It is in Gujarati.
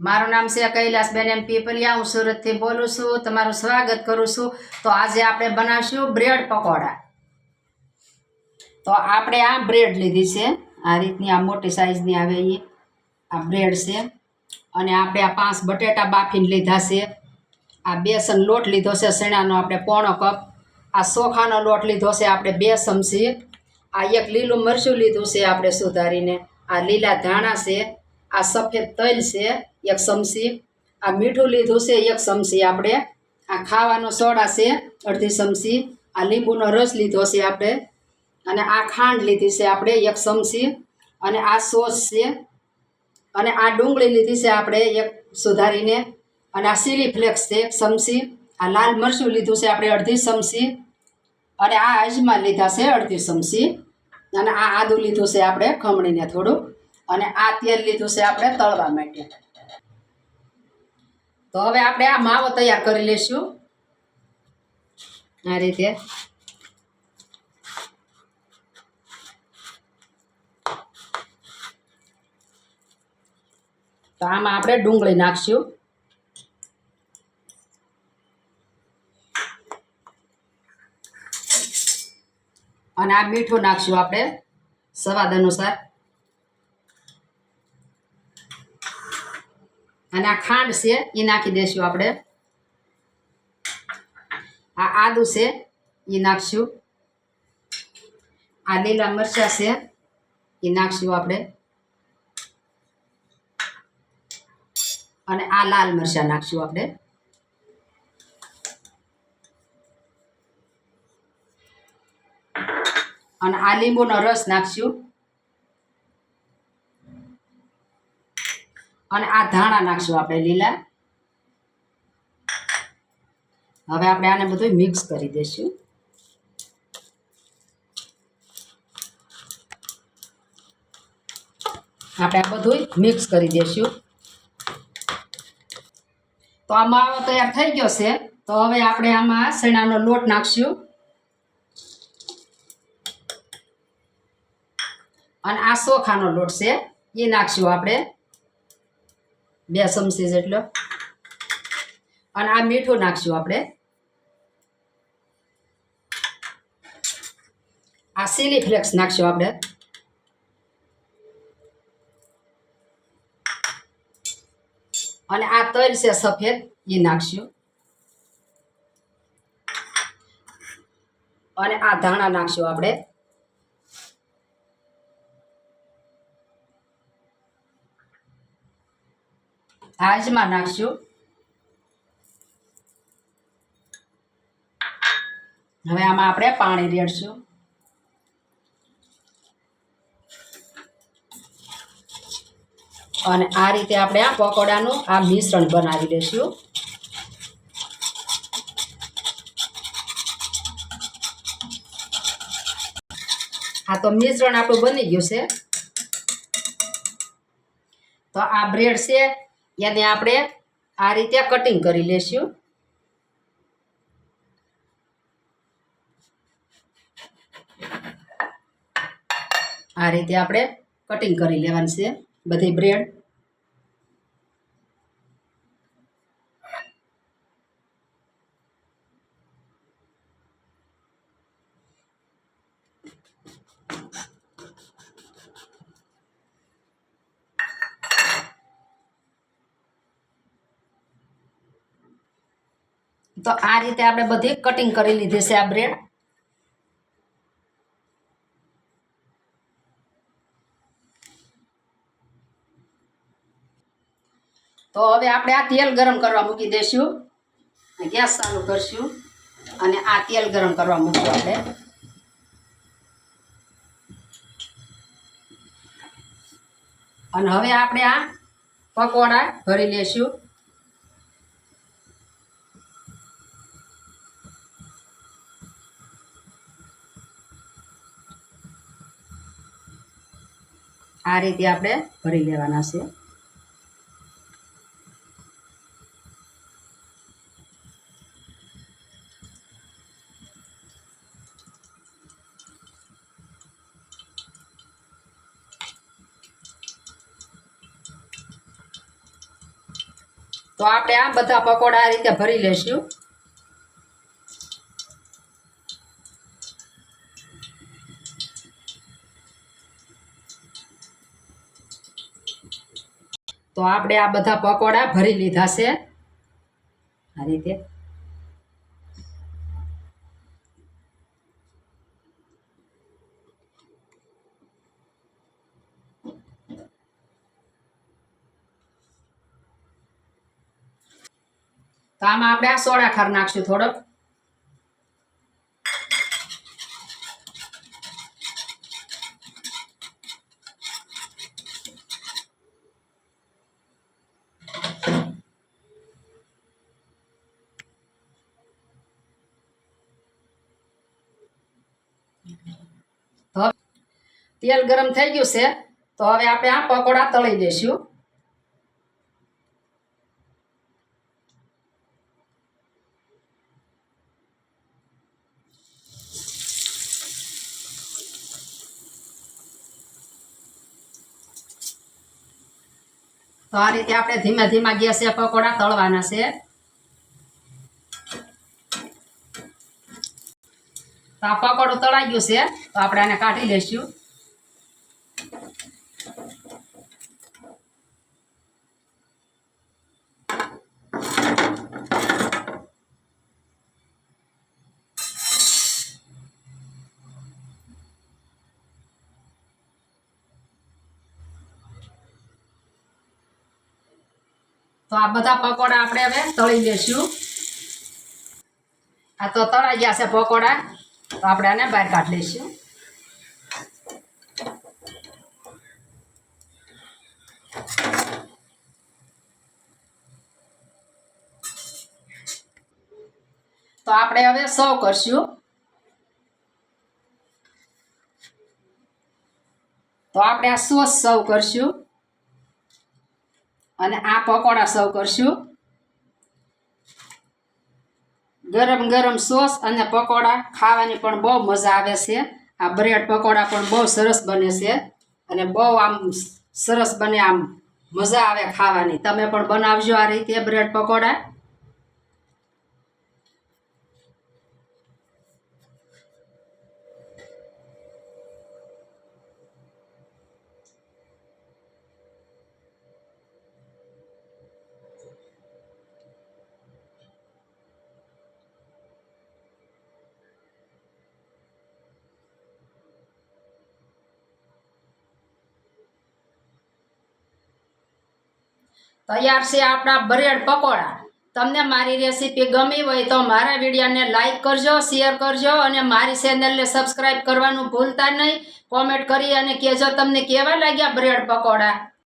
મારું નામ છે કૈલાસબેન એમ પીપલિયા હું સુરતથી બોલું છું. તમારું સ્વાગત કરું છું. તો આજે આપણે બનાવશું બ્રેડ પકોડા. તો આપણે આ બ્રેડ લીધી છે. આ રીતની, આ મોટી સાઈઝની આવે એ આ બ્રેડ છે. અને આપણે આ પાંચ બટેટા બાફીને લીધા છે. આ બેસન લોટ લીધો છે, શેણાનો આપણે પોણો કપ. આ ચોખાનો લોટ લીધો છે, આપણે બે ચમચી. આ એક લીલું મરચું લીધું છે, આપણે સુધારીને. આ લીલા ધાણા છે. આ સફેદ તલ છે, એક ચમચી આ મીઠું લીધું છે, એક ચમચી આપણે. આ ખાવાનો સોડા છે, અડધી ચમચી આ લીંબુનો રસ લીધો છે આપણે. અને આ ખાંડ લીધી છે આપણે, એક ચમચી અને આ સોસ છે. અને આ ડુંગળી લીધી છે આપણે, એક સુધારીને. અને આ સીલી ફ્લેક્સ છે, એક ચમચી આ લાલ મરચું લીધું છે આપણે, અડધી ચમચી અને આ અજમા લીધા છે, અડધી ચમચી અને આ આદું લીધું છે આપણે, ખમણીને થોડું. અને આ તેલ લીધું છે આપણે તળવા માટે. તો હવે આપણે આ માવો તૈયાર કરી લઈશું. આ રીતે. તો આમાં આપણે ડુંગળી નાખશું. અને આ મીઠું નાખશું આપણે. સ્વાદ અનુસાર. અને આ ખાંડ છે, એ નાખી દઈશું આપણે. આ આદુ છે, એ નાખશું. આ લીલા મરચાં છે, એ નાખશું આપણે. અને આ લાલ મરચાં નાખશું આપણે. અને આ લીંબુનો રસ નાખશું. અને આ ધાણા નાખશું આપણે લીલા. હવે આપણે આને બધું મિક્સ કરી દઈશું. આપણે આ બધું મિક્સ કરી દઈશું. તો આ માવો તૈયાર થઈ ગયો છે. તો હવે આપણે આમાં શેણાનો લોટ નાખશું. અને આ સોખાનો લોટ છે, એ નાખશું આપણે. બે ચમચી જેટલો. અને આ મીઠું નાખશું આપણે. આ સીલી ફ્લેક્સ નાખશું આપણે. અને આ તલ છે સફેદ એ નાખશું. અને આ ધાણા નાખશું આપણે. આજમાં નાખશું. હવે આમાં આપણે પાણી રેડશું. અને આ રીતે આપણે આ પકોડાનું આ મિશ્રણ બનાવી દઈશું. આ તો મિશ્રણ આપણું બની ગયું છે. તો આ બ્રેડ છે એને આપણે? આ રીતે કટિંગ કરી લેશું. આ રીતે આપણે કટિંગ કરી લેવાની છે. બધી બ્રેડ તો આ રીતે આપણે બધી કટિંગ કરી લીધી છે આ બ્રેડ. તો હવે આપણે આ તેલ ગરમ કરવા મૂકી દઈશું. ગેસ ચાલુ કરશું અને આ તેલ ગરમ કરવા મૂકશું આપણે. અને હવે આપણે આ પકોડા ભરી લેશું. આ રીતે આપણે ભરી લેવાના છે. તો આપણે આ બધા પકોડા આ રીતે ભરી લેશું. તો આપણે આ બધા પકોડા ભરી લીધા છે. આ રીતે. તો આમાં આપણે આ સોડા ખાર નાખશું થોડોક તો હવે તેલ ગરમ થઈ ગયું છે, તો હવે આપણે આ પકોડા તળી દઈશું. તો આ રીતે આપણે ધીમે ધીમા ગેસે પકોડા તળવાના છે. તો આ પકોડું તળાઈ ગયું છે, તો આપણે આને કાઢી લઈશું. તો આ બધા પકોડા આપણે હવે તળી લેશું. આ તો તળાઈ ગયા છે પકોડા. તો આપણે આને બહાર કાઢી લઈશું. તો આપણે હવે સર્વ કરશું. તો આપણે આ સોસ સર્વ કરશું. અને આ પકોડા સર્વ કરશું. ગરમ ગરમ સોસ અને પકોડા ખાવાની પણ બહુ મજા આવે છે. આ બ્રેડ પકોડા પણ બહુ સરસ બને છે. અને બહુ આમ સરસ બને આમ. મજા આવે ખાવાની. તમે પણ બનાવજો આ રીતે બ્રેડ પકોડા. તૈયાર છે આપણા બ્રેડ પકોડા. તમને મારી રેસીપી ગમી હોય તો મારા વિડીયોને લાઇક કરજો, શેર કરજો અને મારી ચેનલને સબસ્ક્રાઈબ કરવાનું ભૂલતા નહીં. કોમેન્ટ કરી અને કહેજો તમને કેવા લાગ્યા બ્રેડ પકોડા.